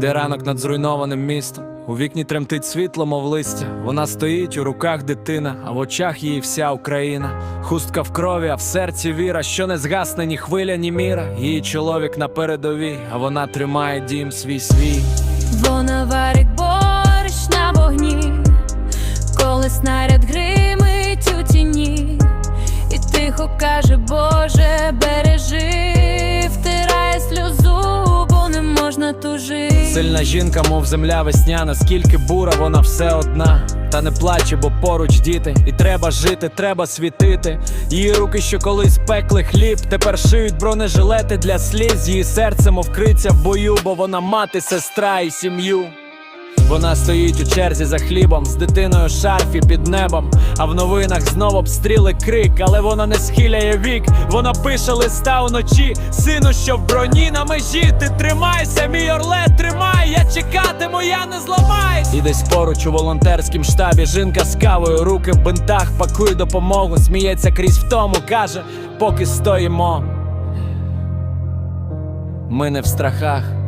Де ранок над зруйнованим містом, у вікні тремтить світло, мов листя. Вона стоїть у руках дитина, а в очах її вся Україна. Хустка в крові, а в серці віра, що не згасне ні хвиля, ні міра. Її чоловік на передовій, а вона тримає дім свій свій. Вона варить борщ на вогні, коли снаряд гримить у тіні, і тихо каже, Боже, бережи, втирає сльозу, бо не можна тужити. Сильна жінка, мов земля весняна, скільки бура, вона все одна. Та не плаче, бо поруч діти, і треба жити, треба світити. Її руки, що колись пекли хліб, тепер шиють бронежилети для сліз. Її серце, мов криця в бою, бо вона мати, сестра і сім'ю. Вона стоїть у черзі за хлібом з дитиною шарфі під небом. А в новинах знов обстріли крик, але вона не схиляє вік. Вона пише листа уночі, сину, що в броні на межі. Ти тримайся, мій орле, тримай. Я чекатиму, я не зламаюсь. І десь поруч у волонтерськім штабі жінка з кавою, руки в бинтах, пакує допомогу, сміється крізь втому, каже, поки стоїмо. Ми не в страхах.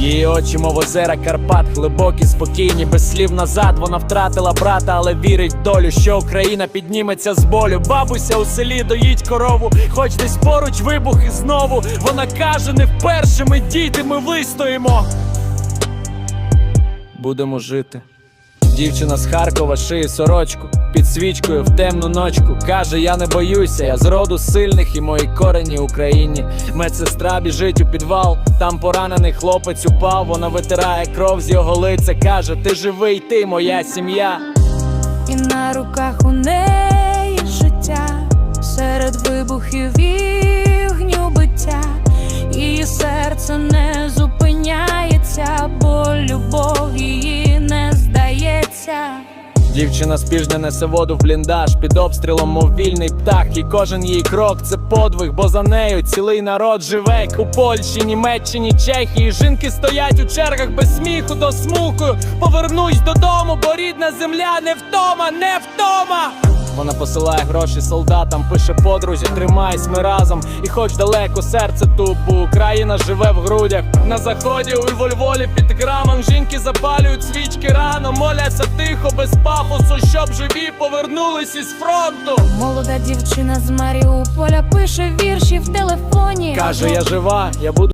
Її очі, мов озера Карпат, глибокі, спокійні, без слів назад. Вона втратила брата, але вірить в долю, що Україна підніметься з болю. Бабуся у селі доїть корову, хоч десь поруч вибух і знову. Вона каже, не вперше ми діти, ми вистоїмо. Будемо жити. Дівчина з Харкова шиє сорочку під свічкою в темну ночку. Каже, я не боюся, я з роду сильних і мої корені Україні. Медсестра біжить у підвал, там поранений хлопець упав. Вона витирає кров з його лиця. Каже, ти живий, ти моя сім'я. І на руках у неї життя серед вибухів і биття, її серце не здається. Дівчина спіжня несе воду в бліндаж під обстрілом, мов вільний птах. І кожен її крок це подвиг, бо за нею цілий народ живе. У Польщі, Німеччині, Чехії. Жінки стоять у чергах без сміху до смуху. Повернусь додому, бо рідна земля не втома, не втома. Вона посилає гроші солдатам, пише подрузі, тримайсь ми разом. І хоч далеко серце бо Україна живе в грудях. На заході у Львові під грамом жінки запалюють свічки моляться тихо, без пафосу, щоб живі повернулись із фронту. Молода дівчина з Маріуполя пише вірші в телефоні. Каже, я жива, я буду.